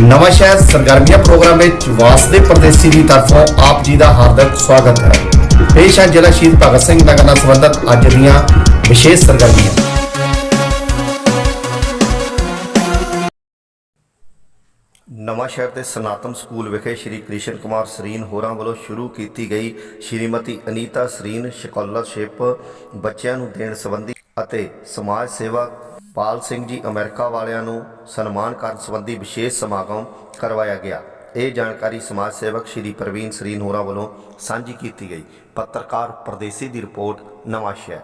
ਨਵਾਂ ਸ਼ਹਿਰ ਸਰਗਰਮੀਆਂ ਪ੍ਰੋਗਰਾਮ ਵਿੱਚ ਵਾਸਦੇ ਪਰਦੇਸੀ ਦੀ ਤਰਫੋਂ ਆਪ ਜੀ ਦਾ ਹਾਰਦਿਕ ਸਵਾਗਤ ਹੈ। ਪੇਸ਼ ਹੈ ਜ਼ਿਲ੍ਹਾ ਸ਼ਹੀਦ ਭਗਤ ਸਿੰਘ ਨਗਰ ਨਾਲ ਸੰਬੰਧਿਤ ਅੱਜ ਦੀਆਂ ਵਿਸ਼ੇਸ਼ ਸਰਗਰਮੀਆਂ। ਨਵਾਂ ਸ਼ਹਿਰ ਦੇ ਸਨਾਤਨ ਸਕੂਲ ਵਿਖੇ ਸ਼੍ਰੀ ਕ੍ਰਿਸ਼ਨ ਕੁਮਾਰ ਸਰੀਨ ਹੋਰਾਂ ਵੱਲੋਂ ਸ਼ੁਰੂ ਕੀਤੀ ਗਈ ਸ਼੍ਰੀਮਤੀ ਅਨੀਤਾ ਸਰੀਨ ਸਕਾਲਰਸ਼ਿਪ ਬੱਚਿਆਂ ਨੂੰ ਦੇਣ ਸੰਬੰਧੀ ਅਤੇ ਸਮਾਜ ਸੇਵਾ ਪਾਲ ਸਿੰਘ ਜੀ ਅਮਰੀਕਾ ਵਾਲਿਆਂ ਨੂੰ ਸਨਮਾਨ ਕਰਨ ਸੰਬੰਧੀ ਵਿਸ਼ੇਸ਼ ਸਮਾਗਮ ਕਰਵਾਇਆ ਗਿਆ। ਇਹ ਜਾਣਕਾਰੀ ਸਮਾਜ ਸੇਵਕ ਸ਼੍ਰੀ ਪ੍ਰਵੀਨ ਸਰੀਨ ਹੋਰਾਂ ਵੱਲੋਂ ਸਾਂਝੀ ਕੀਤੀ ਗਈ। ਪੱਤਰਕਾਰ ਪਰਦੇਸੀ ਦੀ ਰਿਪੋਰਟ ਨਵਾਂ ਸ਼ਹਿਰ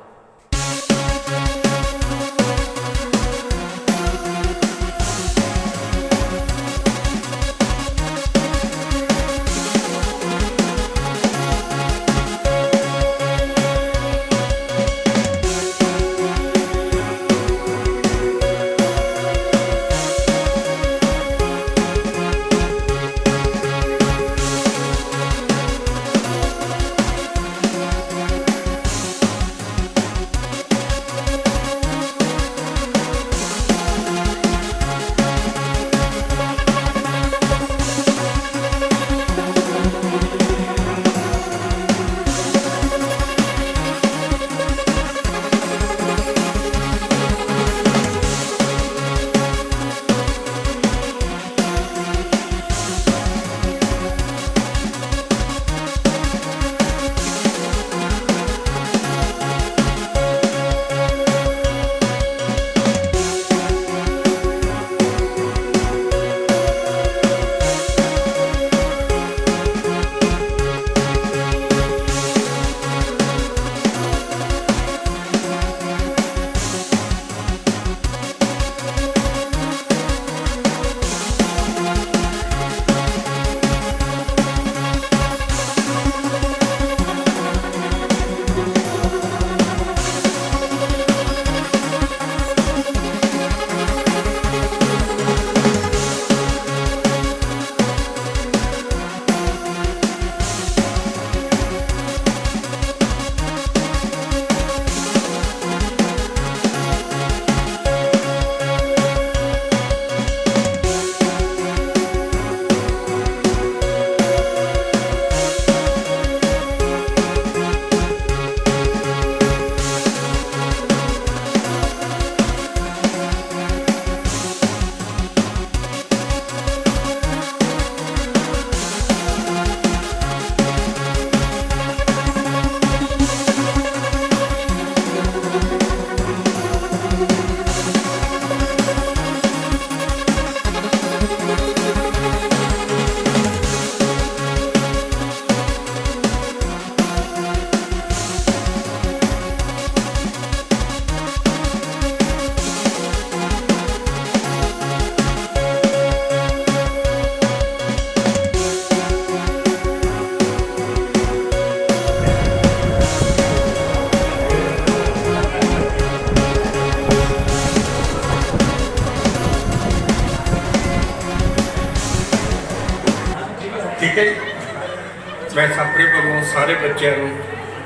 ਸਾਰੇ ਬੱਚਿਆਂ ਨੂੰ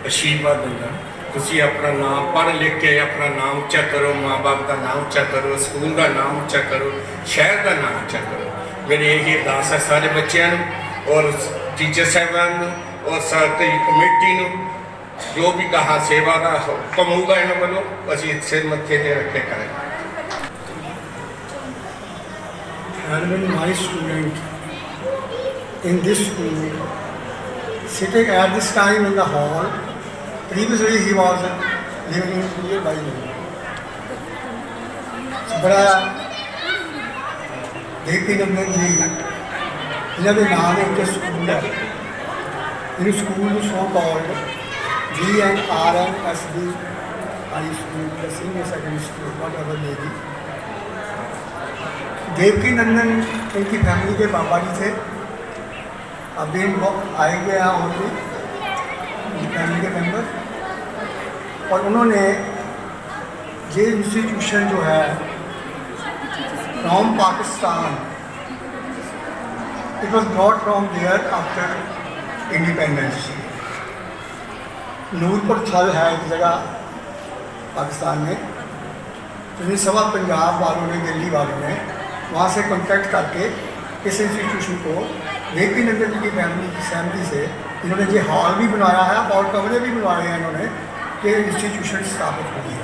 ਅਸ਼ੀਰਵਾਦ ਦਿੰਦਾ। ਤੁਸੀਂ ਆਪਣਾ ਨਾਮ ਪੜ੍ਹ ਲਿਖ ਕੇ ਆਪਣਾ ਨਾਮ ਉੱਚਾ ਕਰੋ ਮਾਪੇ ਦਾ ਨਾਮ ਉੱਚਾ ਕਰੋ, ਸਕੂਲ ਦਾ ਨਾਮ ਉੱਚਾ ਕਰੋ, ਸ਼ਹਿਰ ਦਾ ਨਾਮ ਉੱਚਾ ਕਰੋ। ਮੇਰੀ ਇਹ ਅਰਦਾਸ ਹੈ ਸਾਰੇ ਬੱਚਿਆਂ ਨੂੰ ਔਰ ਟੀਚਰ ਸਾਹਿਬਾਨ ਨੂੰ ਔਰ ਸਾਡੀ ਕਮੇਟੀ ਨੂੰ, ਜੋ ਵੀ ਕਹਾ ਸੇਵਾ ਦਾ ਹੁਕਮ ਹੋਊਗਾ ਇਹਨਾਂ ਵੱਲੋਂ, ਅਸੀਂ ਸਿਰ ਮੱਥੇ ਤੇ ਰੱਖੇ ਕਰਾਂਗੇ। And when my student in this school sitting at this time in the hall, previously he was living in nearby me. ਬੜਾ ਦੇਖੀ ਨੰਬਰ ਜੀ ਇਹਨਾਂ ਦੇ ਨਾਮ ਦੇ ਉੱਤੇ ਸਕੂਲ ਹੈ ਇਹ ਸਕੂਲ ਨੂੰ so called G N R N S D high school ਦਾ senior secondary school whatever maybe Devki Nandan इनकी फैमिली के पापा जी थे अभी आए हुए हैं और भी, फैमिली के मेंबर और उन्होंने ये इंस्टीट्यूशन जो है from Pakistan it was brought from there after independence Noorpur Thal है एक जगह पाकिस्तान में। तो ये सवा पंजाब वालों ने, दिल्ली वालों ने वहाँ से कॉन्टैक्ट करके इस इंस्टीट्यूशन को देवी नंदन जी की फैमिली की सहमति से। इन्होंने ये हॉल भी बनवाया है, और कमरे भी बनवाए हैं इन्होंने, कि इंस्टीट्यूशन स्थापित हुई है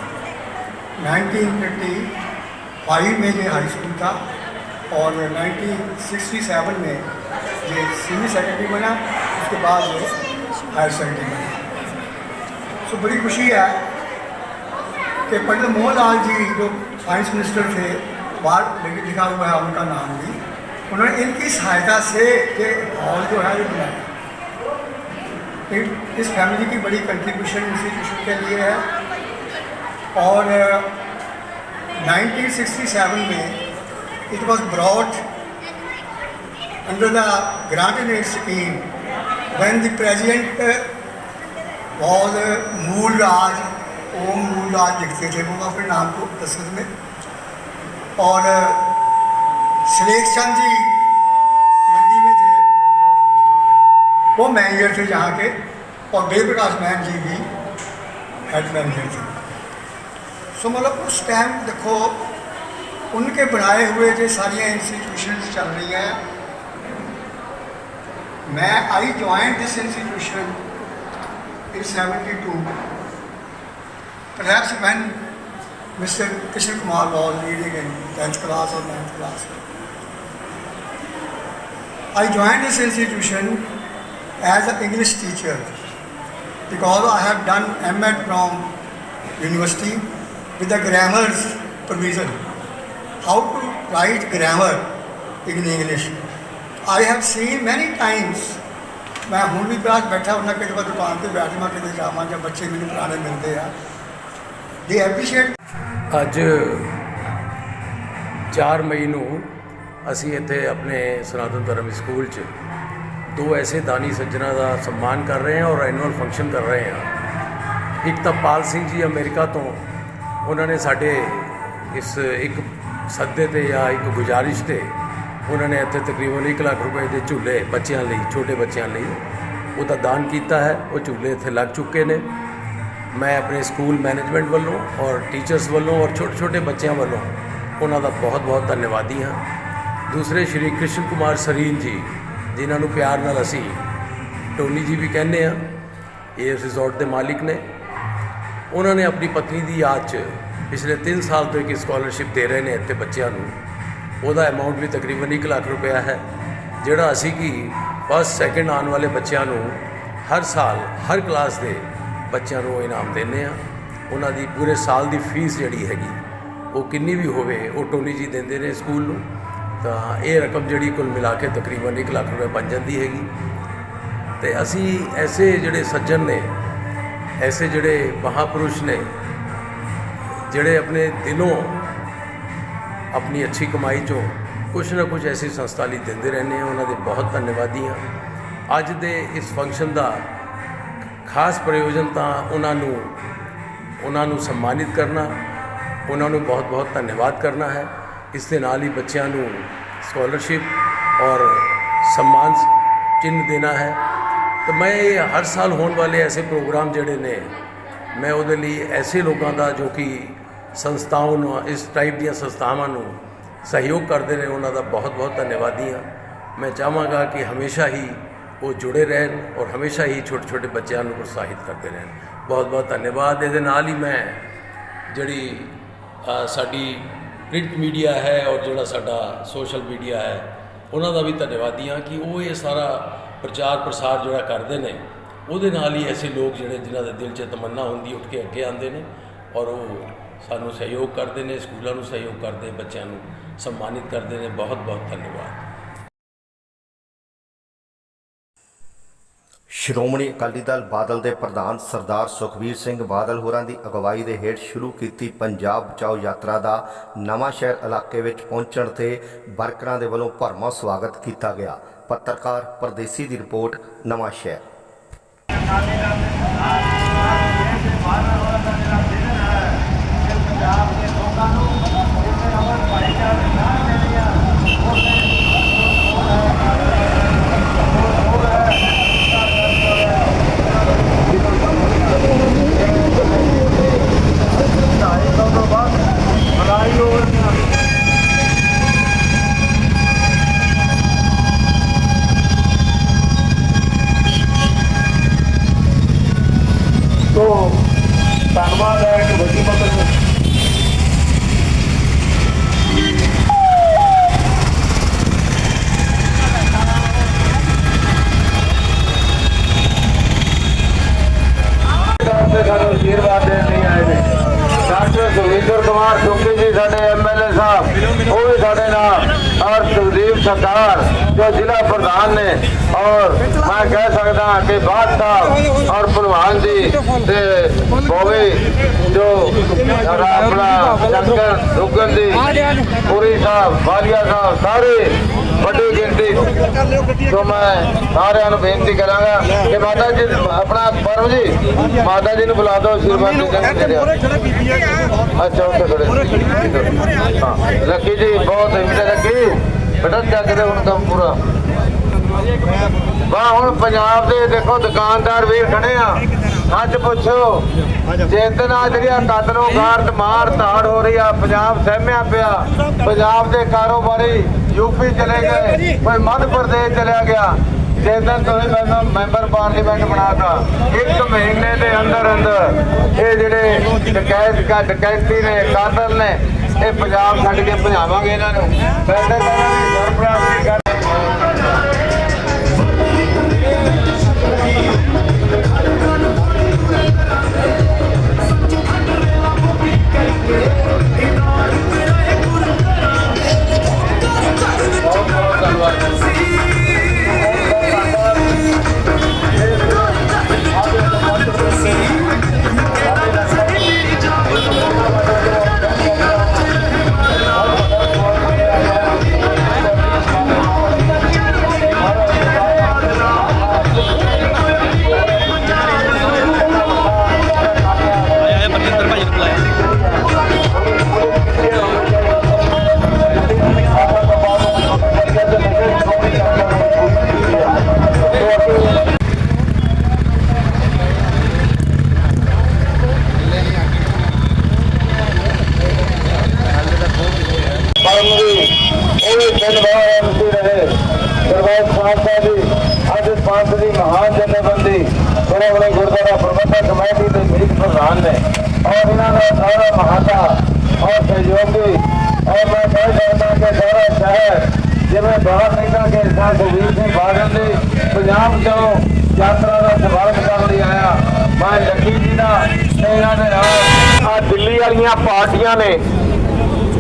1955 में ये हाई स्कूल था, और 1967 में ये सीनियर सेकेंडरी बना, उसके बाद ये हायर सेकेंडरी बना। सो बड़ी खुशी है कि पंडित मोहन लाल जी जो साइंस मिनिस्टर थे, बाहर लिखा हुआ है उनका नाम भी। उन्होंने इनकी सहायता से ये हॉल जो है बनाया। इस फैमिली की बड़ी कंट्रीब्यूशन इंस्टीट्यूशन के लिए है। और अ, 1967 में it was brought under the granted aid scheme when the president uh, Mool राज ओम मूल राज लिखते थे वो अपने नाम को दस्तखत में। और uh, सुरेश चंद जी मंडी में थे। वो मैनेजर थे यहाँ के और देव प्रकाश मैन जी भी हेड मैनेजर थे। सो मतलब उस टाइम देखो, उनके बनाए हुए जो सारिया इंस्टीट्यूशन चल रही हैं, मैं I join this institution in 72 perhaps when Mr. Kishan Kumar was leading in 10th class or 9th class. I joined this institution as an English teacher because I have done MEd from university with the grammar's provision. How to write grammar in English. I have seen many times मैं हूँ भी प्याज बैठा उन्हें कई बार दुकान पर बैठ मैं कहते जावा जब बच्चे मैंने पुराने मिलते हैं दे एप्रिशिएट ਅੱਜ 4 ਮਈ ਨੂੰ ਅਸੀਂ ਇੱਥੇ ਆਪਣੇ ਸਨਾਤਨ ਧਰਮ ਸਕੂਲ 'ਚ ਦੋ ਐਸੇ ਦਾਨੀ ਸੱਜਣਾ ਦਾ ਸਨਮਾਨ ਕਰ ਰਹੇ ਹਾਂ ਔਰ ਐਨੂਅਲ ਫੰਕਸ਼ਨ ਕਰ ਰਹੇ ਹਾਂ। ਇੱਕ ਤਾਂ ਪਾਲ ਸਿੰਘ ਜੀ ਅਮਰੀਕਾ ਤੋਂ, ਉਹਨਾਂ ਨੇ ਸਾਡੇ ਇਸ ਇੱਕ ਸੱਦੇ ਤੇ ਜਾਂ ਇੱਕ ਗੁਜ਼ਾਰਿਸ਼ ਤੇ ਉਹਨਾਂ ਨੇ ਇੱਥੇ ਤਕਰੀਬਨ 1 ਲੱਖ ਰੁਪਏ ਦੇ ਝੂਲੇ ਬੱਚਿਆਂ ਲਈ, ਛੋਟੇ ਬੱਚਿਆਂ ਲਈ ਉਹਦਾ ਦਾਨ ਕੀਤਾ ਹੈ, ਉਹ ਝੂਲੇ ਇੱਥੇ ਲੱਗ ਚੁੱਕੇ ਨੇ। ਮੈਂ ਆਪਣੇ ਸਕੂਲ ਮੈਨੇਜਮੈਂਟ ਵੱਲੋਂ ਔਰ ਟੀਚਰਸ ਵੱਲੋਂ ਔਰ ਛੋਟੇ ਛੋਟੇ ਬੱਚਿਆਂ ਵੱਲੋਂ ਉਹਨਾਂ ਦਾ ਬਹੁਤ ਬਹੁਤ ਧੰਨਵਾਦੀ ਹਾਂ। ਦੂਸਰੇ ਸ਼੍ਰੀ ਕ੍ਰਿਸ਼ਨ ਕੁਮਾਰ ਸਰੀਨ ਜੀ, ਜਿਨ੍ਹਾਂ ਨੂੰ ਪਿਆਰ ਨਾਲ ਅਸੀਂ ਟੋਨੀ ਜੀ ਵੀ ਕਹਿੰਦੇ ਆ ਇਹ ਰਿਜ਼ੋਰਟ ਦੇ ਮਾਲਿਕ ਨੇ। ਉਹਨਾਂ ਨੇ ਆਪਣੀ ਪਤਨੀ ਦੀ ਯਾਦ 'ਚ ਪਿਛਲੇ 3 ਸਾਲ ਤੋਂ ਇੱਕ ਸਕਾਲਰਸ਼ਿਪ ਦੇ ਰਹੇ ਨੇ ਇੱਥੇ ਬੱਚਿਆਂ ਨੂੰ। ਉਹਦਾ ਅਮਾਉਂਟ ਵੀ ਤਕਰੀਬਨ 1 ਲੱਖ ਰੁਪਇਆ ਹੈ, ਜਿਹੜਾ ਅਸੀਂ ਕੀ ਫਸਟ ਸੈਕਿੰਡ ਆਉਣ ਵਾਲੇ ਬੱਚਿਆਂ ਨੂੰ ਹਰ ਸਾਲ, ਹਰ ਕਲਾਸ ਦੇ ਬੱਚਿਆਂ ਨੂੰ ਇਨਾਮ ਦਿੰਦੇ ਆ ਉਹਨਾਂ ਦੀ ਪੂਰੇ ਸਾਲ ਦੀ ਫੀਸ ਜਿਹੜੀ ਹੈਗੀ, ਉਹ ਕਿੰਨੀ ਵੀ ਹੋਵੇ, ਉਹ ਟੋਨੀ ਜੀ ਦਿੰਦੇ ਨੇ ਸਕੂਲ ਨੂੰ। ਤਾਂ ਇਹ ਰਕਮ ਜਿਹੜੀ ਕੁੱਲ ਮਿਲਾ ਕੇ ਤਕਰੀਬਨ 1 ਲੱਖ ਰੁਪਏ ਬਣ ਜਾਂਦੀ ਹੈਗੀ। ਤੇ ਅਸੀਂ ਐਸੇ ਜਿਹੜੇ ਸੱਜਣ ਨੇ, ਐਸੇ ਜਿਹੜੇ ਮਹਾਪੁਰਸ਼ ਨੇ, ਜਿਹੜੇ ਆਪਣੇ ਦਿਲੋਂ ਆਪਣੀ ਅੱਛੀ ਕਮਾਈ ਚੋਂ ਕੁਛ ਨਾ ਕੁਛ ਐਸੀ ਸੰਸਥਾ ਲਈ ਦਿੰਦੇ ਰਹਿੰਦੇ ਆ ਉਹਨਾਂ ਦੇ ਬਹੁਤ ਧੰਨਵਾਦੀ ਹਾਂ। ਅੱਜ ਦੇ ਇਸ ਫੰਕਸ਼ਨ ਦਾ ਖਾਸ ਪ੍ਰਯੋਜਨ ਤਾਂ ਉਹਨਾਂ ਨੂੰ ਉਹਨਾਂ ਨੂੰ ਸਨਮਾਨਿਤ ਕਰਨਾ, ਉਹਨਾਂ ਨੂੰ ਬਹੁਤ ਬਹੁਤ ਧੰਨਵਾਦ ਕਰਨਾ ਹੈ। ਇਸ ਦੇ ਨਾਲ ਹੀ ਬੱਚਿਆਂ ਨੂੰ ਸਕਾਲਰਸ਼ਿਪ ਔਰ ਸਨਮਾਨ ਚਿੰਨ੍ਹ ਦੇਣਾ ਹੈ। ਤਾਂ ਮੈਂ ਹਰ ਸਾਲ ਹੋਣ ਵਾਲੇ ਐਸੇ ਪ੍ਰੋਗਰਾਮ ਜਿਹੜੇ ਨੇ, ਮੈਂ ਉਹਦੇ ਲਈ ਐਸੇ ਲੋਕਾਂ ਦਾ ਜੋ ਕਿ ਸੰਸਥਾਵਾਂ ਨੂੰ, ਇਸ ਟਾਈਪ ਦੀਆਂ ਸੰਸਥਾਵਾਂ ਨੂੰ ਸਹਿਯੋਗ ਕਰਦੇ ਨੇ ਉਹਨਾਂ ਦਾ ਬਹੁਤ ਬਹੁਤ ਧੰਨਵਾਦੀ ਹਾਂ। ਮੈਂ ਚਾਹਾਂਗਾ ਕਿ ਹਮੇਸ਼ਾ ਹੀ ਉਹ ਜੁੜੇ ਰਹਿਣ ਔਰ ਹਮੇਸ਼ਾ ਹੀ ਛੋਟੇ ਛੋਟੇ ਬੱਚਿਆਂ ਨੂੰ ਪ੍ਰੋਤਸਾਹਿਤ ਕਰਦੇ ਰਹਿਣ। ਬਹੁਤ ਬਹੁਤ ਧੰਨਵਾਦ। ਇਹਦੇ ਨਾਲ ਹੀ ਮੈਂ ਜਿਹੜੀ ਸਾਡੀ ਪ੍ਰਿੰਟ ਮੀਡੀਆ ਹੈ ਔਰ ਜਿਹੜਾ ਸਾਡਾ ਸੋਸ਼ਲ ਮੀਡੀਆ ਹੈ, ਉਹਨਾਂ ਦਾ ਵੀ ਧੰਨਵਾਦੀ ਹਾਂ ਕਿ ਉਹ ਇਹ ਸਾਰਾ ਪ੍ਰਚਾਰ ਪ੍ਰਸਾਰ ਜਿਹੜਾ ਕਰਦੇ ਨੇ, ਉਹਦੇ ਨਾਲ ਹੀ ਐਸੇ ਲੋਕ ਜਿਹੜੇ ਜਿਨ੍ਹਾਂ ਦੇ ਦਿਲ 'ਚ ਤਮੰਨਾ ਹੁੰਦੀ, ਉੱਠ ਕੇ ਅੱਗੇ ਆਉਂਦੇ ਨੇ ਔਰ ਉਹ ਸਾਨੂੰ ਸਹਿਯੋਗ ਕਰਦੇ ਨੇ, ਸਕੂਲਾਂ ਨੂੰ ਸਹਿਯੋਗ ਕਰਦੇ, ਬੱਚਿਆਂ ਨੂੰ ਸਨਮਾਨਿਤ ਕਰਦੇ ਨੇ। ਬਹੁਤ ਬਹੁਤ ਧੰਨਵਾਦ। ਸ਼੍ਰੋਮਣੀ ਅਕਾਲੀ ਦਲ ਬਾਦਲ ਦੇ ਪ੍ਰਧਾਨ ਸਰਦਾਰ ਸੁਖਵੀਰ ਸਿੰਘ ਬਾਦਲ ਹੋਰਾਂ ਦੀ ਅਗਵਾਈ ਦੇ ਹੇਠ ਸ਼ੁਰੂ ਕੀਤੀ ਪੰਜਾਬ ਬਚਾਓ ਯਾਤਰਾ ਦਾ ਨਵਾਂ ਸ਼ਹਿਰ ਇਲਾਕੇ ਵਿੱਚ ਪਹੁੰਚਣ ਤੇ ਵਰਕਰਾਂ ਦੇ ਵੱਲੋਂ ਭਰਮਾ ਸਵਾਗਤ ਕੀਤਾ ਗਿਆ। ਪੱਤਰਕਾਰ ਪਰਦੇਸੀ ਦੀ ਰਿਪੋਰਟ, ਨਵਾਂ ਸ਼ਹਿਰ। ਤੇ ਬੋਵੇ ਜੋ ਆਪਣਾ ਸ਼ੰਕਰ ਦੁੱਗਨ ਜੀ ਪੁਰੀ ਸਾਹਿਬ ਬਾਲੀਆ ਸਾਹਿਬ ਸਾਰੇ ਵੱਡੀ ਗਿਣਤੀ ਤੋਂ ਮੈਂ ਸਾਰਿਆਂ ਨੂੰ ਬੇਨਤੀ ਕਰਾਂਗਾ ਕਿ ਮਾਤਾ ਜੀ, ਆਪਣਾ ਪਰਮ ਜੀ, ਮਾਤਾ ਜੀ ਨੂੰ ਬੁਲਾ ਦਿਓ, ਆਸ਼ੀਰਵਾਦ ਦੇ ਦੇਣ ਅੱਛਾ, ਉੱਥੇ ਖੜੇ ਹਾਂ, ਲੱਕੀ ਜੀ, ਬਹੁਤ ਹਿੰਮਤ ਲੱਕੀ। ਬੇਟਾ ਚੱਕਦੇ ਹੁਣ ਕੰਮ ਪੂਰਾ। ਵਾਹ, ਹੁਣ ਪੰਜਾਬ ਦੇ ਦੇਖੋ ਦੁਕਾਨਦਾਰ ਵੀਰ ਖੜੇ ਆ। ਸੱਚ ਪੁੱਛੋ। ਚੇਤਨ ਆ ਜਿਹੜੀਆਂ ਕਤਲੋਂ ਗਾਰਡ ਮਾਰ ਧਾੜ ਹੋ ਰਹੀ ਆ, ਪੰਜਾਬ ਸਹਿਮਿਆ ਪਿਆ। ਪੰਜਾਬ ਦੇ ਕਾਰੋਬਾਰੀ ਯੂਪੀ ਚਲੇ ਗਏ, ਕੋਈ ਮੱਧ ਪ੍ਰਦੇਸ਼ ਚਲਿਆ ਗਿਆ। ਚੇਤਨ, ਤੁਸੀਂ ਮੈਨੂੰ ਮੈਂਬਰ ਪਾਰਲੀਮੈਂਟ ਬਣਾਤਾ। ਇੱਕ ਮਹੀਨੇ ਦੇ ਅੰਦਰ ਅੰਦਰ ਇਹ ਜਿਹੜੇ ਡਕੈਤ ਕਾ, ਡਕੈਤੀ ਨੇ, ਕਾਤਲ ਨੇ, ਇਹ ਪੰਜਾਬ ਛੱਡ ਕੇ ਭਜਾਵਾਂਗੇ ਇਹਨਾਂ ਨੂੰ। ਵੈਸੇ ਸਰਪ੍ਰਾਸਤੀ ਜਿਵੇਂ ਬਾਹਰ ਨਿਕਲ ਕੇ ਸਾਹ ਸੁਖਬੀਰ ਸਿੰਘ ਬਾਦਲ ਦੀ ਪੰਜਾਬ ਤੋਂ ਯਾਤਰਾ ਦਾ ਸਵਾਗਤ ਕਰਨ ਲਈ ਆਇਆ। ਮੈਂ ਲੱਕੀ ਜੀ ਦਾ ਇਹਨਾਂ ਦੇ ਨਾਲ ਆ ਦਿੱਲੀ ਵਾਲੀਆਂ ਪਾਰਟੀਆਂ ਨੇ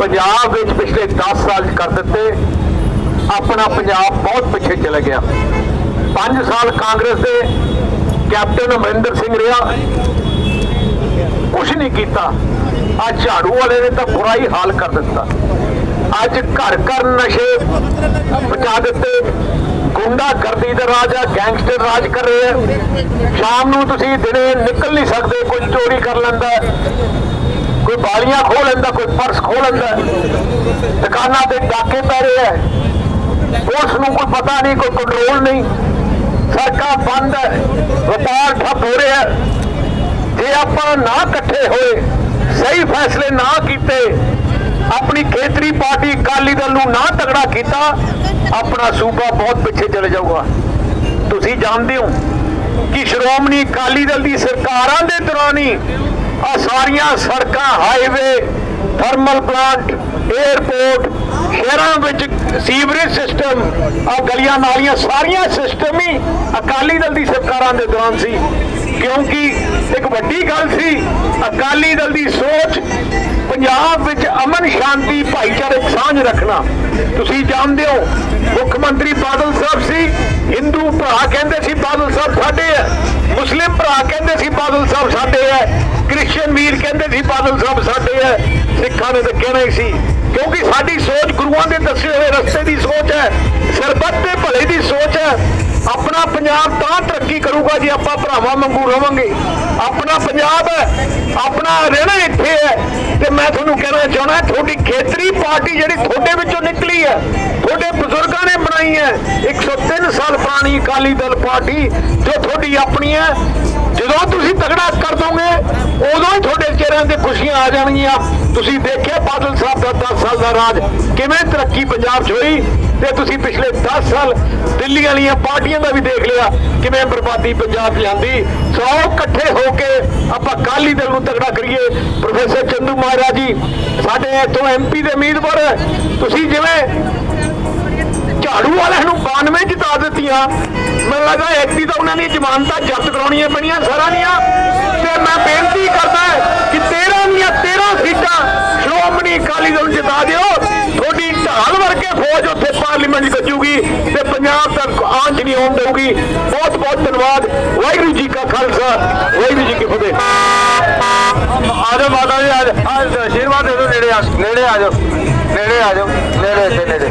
ਪੰਜਾਬ ਵਿੱਚ ਪਿਛਲੇ 10 ਸਾਲ ਕਰ ਦਿੱਤੇ। ਆਪਣਾ ਪੰਜਾਬ ਬਹੁਤ ਪਿੱਛੇ ਚਲੇ ਗਿਆ। 5 ਸਾਲ ਕਾਂਗਰਸ ਦੇ ਕੈਪਟਨ ਅਮਰਿੰਦਰ ਸਿੰਘ ਰਿਹਾ। ਕੁਝ ਨਹੀਂ ਕੀਤਾ। ਅੱਜ ਝਾੜੂ ਵਾਲੇ ਨੇ ਤਾਂ ਬੁਰਾ ਹੀ ਹਾਲ ਕਰ ਦਿੱਤਾ। ਅੱਜ ਘਰ ਘਰ ਨਸ਼ੇ ਪਚਾ ਦਿੱਤੇ। ਗੁੰਡਾ ਕਰਦੀ ਦਾ ਰਾਜ ਆ, ਗੈਂਗਸਟਰ ਰਾਜ ਕਰ ਰਹੇ ਆ। ਸ਼ਾਮ ਨੂੰ ਤੁਸੀਂ ਦਿਨੇ ਨਿਕਲ ਨਹੀਂ ਸਕਦੇ, ਕੋਈ ਚੋਰੀ ਕਰ ਲੈਂਦਾ ਕੋਈ ਬਾਲੀਆਂ ਖੋਹ ਲੈਂਦਾ, ਕੋਈ ਪਰਸ ਖੋਹ ਲੈਂਦਾ ਦੁਕਾਨਾਂ ਤੇ ਡਾਕੇ ਪੈ ਰਹੇ ਐ ਪੁਲਿਸ ਨੂੰ ਕੋਈ ਪਤਾ ਨਹੀਂ, ਕੋਈ ਕੰਟਰੋਲ ਨਹੀਂ। ਸੜਕਾਂ ਬੰਦ ਹੈ, ਵਪਾਰ ਠੱਪ ਹੋ ਰਿਹਾ ਜੇ ਆਪਾਂ ਨਾ ਇਕੱਠੇ ਹੋਏ, ਸਹੀ ਫੈਸਲੇ ਨਾ ਕੀਤੇ ਆਪਣੀ ਖੇਤਰੀ ਪਾਰਟੀ ਅਕਾਲੀ ਦਲ ਨੂੰ ਨਾ ਤਗੜਾ ਕੀਤਾ, ਆਪਣਾ ਸੂਬਾ ਬਹੁਤ ਪਿੱਛੇ ਚਲੇ ਜਾਊਗਾ। ਤੁਸੀਂ ਜਾਣਦੇ ਹੋ ਕਿ ਸ਼੍ਰੋਮਣੀ ਅਕਾਲੀ ਦਲ ਦੀ ਸਰਕਾਰਾਂ ਦੇ ਦੌਰਾਨ ਹੀ ਆ ਸਾਰੀਆਂ ਸੜਕਾਂ ਹਾਈਵੇ ਥਰਮਲ ਪਲਾਂਟ 에ਅਰਪੋਰਟ ਸ਼ਹਿਰਾਂ ਵਿੱਚ ਸੀਵਰੇਜ ਸਿਸਟਮ ਆ ਗਲੀਆਂ ਨਾਲੀਆਂ, ਸਾਰੀਆਂ ਸਿਸਟਮ ਹੀ ਅਕਾਲੀ ਦਲ ਦੀ ਸਰਕਾਰਾਂ ਦੇ ਦੌਰਾਨ ਸੀ। ਕਿਉਂਕਿ ਇੱਕ ਵੱਡੀ ਗੱਲ ਸੀ, ਅਕਾਲੀ ਦਲ ਦੀ ਸੋਚ ਪੰਜਾਬ ਵਿੱਚ ਅਮਨ ਸ਼ਾਂਤੀ ਭਾਈਚਾਰਕ ਸਾਂਝ ਰੱਖਣਾ। ਤੁਸੀਂ ਜਾਣਦੇ ਹੋ, ਮੁੱਖ ਮੰਤਰੀ ਬਾਦਲ ਸਾਹਿਬ ਸੀ, ਹਿੰਦੂ ਭਰਾ ਕਹਿੰਦੇ ਸੀ ਬਾਦਲ ਸਾਹਿਬ ਸਾਡੇ ਹੈ। ਮੁਸਲਿਮ ਭਰਾ ਕਹਿੰਦੇ ਸੀ ਬਾਦਲ ਸਾਹਿਬ ਸਾਡੇ ਹੈ। ਕ੍ਰਿਸਚੀਅਨ ਵੀਰ ਕਹਿੰਦੇ ਸੀ ਬਾਦਲ ਸਾਹਿਬ ਸਾਡੇ ਹੈ। ਸਿੱਖਾਂ ਨੇ ਤਾਂ ਕਹਿਣਾ ਹੀ ਸੀ। ਕਿਉਂਕਿ ਸਾਡੀ ਸੋਚ ਗੁਰੂਆਂ ਦੇ ਦੱਸੇ ਹੋਏ ਰਸਤੇ ਦੀ ਸੋਚ ਹੈ। ਸਰਬੱਤ ਦੇ ਭਲੇ ਦੀ ਸੋਚ ਹੈ। ਆਪਣਾ ਪੰਜਾਬ ਤਾਂ ਤਰੱਕੀ ਕਰੂਗਾ ਜੇ ਆਪਾਂ ਭਰਾਵਾਂ ਵਾਂਗੂ ਰਵਾਂਗੇ। ਆਪਣਾ ਪੰਜਾਬ ਹੈ, ਆਪਣਾ ਰਹਿਣਾ ਇੱਥੇ ਹੈ। ਤੇ ਮੈਂ ਤੁਹਾਨੂੰ ਕਹਿਣਾ ਚਾਹਣਾ ਤੁਹਾਡੀ ਖੇਤਰੀ ਪਾਰਟੀ ਜਿਹੜੀ ਤੁਹਾਡੇ ਵਿੱਚੋਂ ਨਿਕਲੀ ਹੈ, ਤੁਹਾਡੇ ਬਜ਼ੁਰਗਾਂ ਨੇ ਬਣਾਈ ਹੈ 103 ਸਾਲ ਪੁਰਾਣੀ ਅਕਾਲੀ ਦਲ ਪਾਰਟੀ ਜੋ ਤੁਹਾਡੀ ਆਪਣੀ ਹੈ, ਜਦੋਂ ਤੁਸੀਂ ਤਗੜਾ ਕਰ ਦੋਗੇ, ਉਦੋਂ ਹੀ ਤੁਹਾਡੇ ਚਿਹਰਿਆਂ ਤੇ ਖੁਸ਼ੀਆਂ ਆ ਜਾਣਗੀਆਂ। ਤੁਸੀਂ ਦੇਖਿਆ ਬਾਦਲ ਸਾਹਿਬ ਦਾ 10 ਸਾਲ ਦਾ ਰਾਜ ਕਿਵੇਂ ਤਰੱਕੀ ਪੰਜਾਬ 'ਚ ਹੋਈ ਤੇ ਤੁਸੀਂ ਪਿਛਲੇ 10 ਸਾਲ ਦਿੱਲੀ ਵਾਲੀਆਂ ਪਾਰਟੀਆਂ ਦਾ ਵੀ ਦੇਖ ਲਿਆ ਕਿਵੇਂ ਬਰਬਾਦੀ ਪੰਜਾਬ 'ਚ ਜਾਂਦੀ ਸੋ ਇਕੱਠੇ ਹੋ ਕੇ ਆਪਾਂ ਅਕਾਲੀ ਦਲ ਨੂੰ ਤਗੜਾ ਕਰੀਏ। ਪ੍ਰੋਫੈਸਰ ਚੰਦੂ ਮਹਾਰਾਜ ਜੀ, ਸਾਡੇ ਇੱਥੋਂ ਐਮਪੀ ਦੇ ਉਮੀਦਵਾਰ ਹੈ। ਤੁਸੀਂ ਜਿਵੇਂ ਝਾੜੂ ਵਾਲਿਆਂ ਨੂੰ 92 ਜਿਤਾ ਦਿੱਤੀਆਂ। ਮੈਨੂੰ ਲੱਗਾ ਐਕਟੀ ਤਾਂ ਉਹਨਾਂ ਦੀਆਂ ਜ਼ਮਾਨਤਾਂ ਜ਼ਬਤ ਕਰਾਉਣੀਆਂ ਪੈਣੀਆਂ ਸਾਰਿਆਂ ਦੀਆਂ। ਤੇ ਮੈਂ ਬੇਨਤੀ ਕਰਦਾ ਕਿ 13 ਦੀਆਂ 13 ਸੀਟਾਂ ਸ਼੍ਰੋਮਣੀ ਅਕਾਲੀ ਦਲ ਨੂੰ ਜਿਤਾ ਦਿਓ ਤੁਹਾਡੀ ਢਾਲ ਵਰਗੇ ਫੌਜ ਉੱਥੇ ਪਾਰਲੀਮੈਂਟ ਤੇ ਪੰਜਾਬ ਤੱਕ ਆਂਚ ਨਹੀਂ ਹੋਣ ਦੇਊਗੀ। ਬਹੁਤ ਬਹੁਤ ਧੰਨਵਾਦ। ਵਾਹਿਗੁਰੂ ਜੀ ਕਾ ਖਾਲਸਾ। ਵਾਹਿਗੁਰੂ ਜੀ ਕੀ ਫਤਿਹ। ਆਜੋ ਮਾਤਾ ਜੀ ਆਜ ਆਸ਼ੀਰਵਾਦ ਦੇ ਦਿਓ, ਨੇੜੇ ਆ ਨੇੜੇ ਆ ਜਾਓ। ਨੇੜੇ ਆ ਜਾਓ। ਨੇੜੇ ਇੱਥੇ ਨੇੜੇ।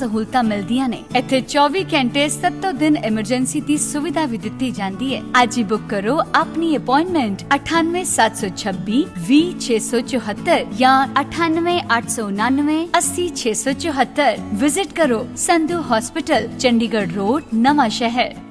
ਸਹੂਲਤਾਂ ਮਿਲਦੀਆਂ ਨੇ ਇੱਥੇ 24 ਘੰਟੇ 7 ਦਿਨ ਐਮਰਜੈਂਸੀ ਦੀ ਸੁਵਿਧਾ ਵੀ ਦਿੱਤੀ ਜਾਂਦੀ ਹੈ ਅੱਜ ਹੀ ਬੁੱਕ ਕਰੋ ਆਪਣੀ ਅਪਾਇੰਟਮੈਂਟ 98726 20674 ਜਾਂ 98899 80674 ਵਿਜ਼ਿਟ ਕਰੋ ਸੰਧੂ ਹਸਪੀਟਲ ਚੰਡੀਗੜ੍ਹ ਰੋਡ ਨਵਾਂ ਸ਼ਹਿਰ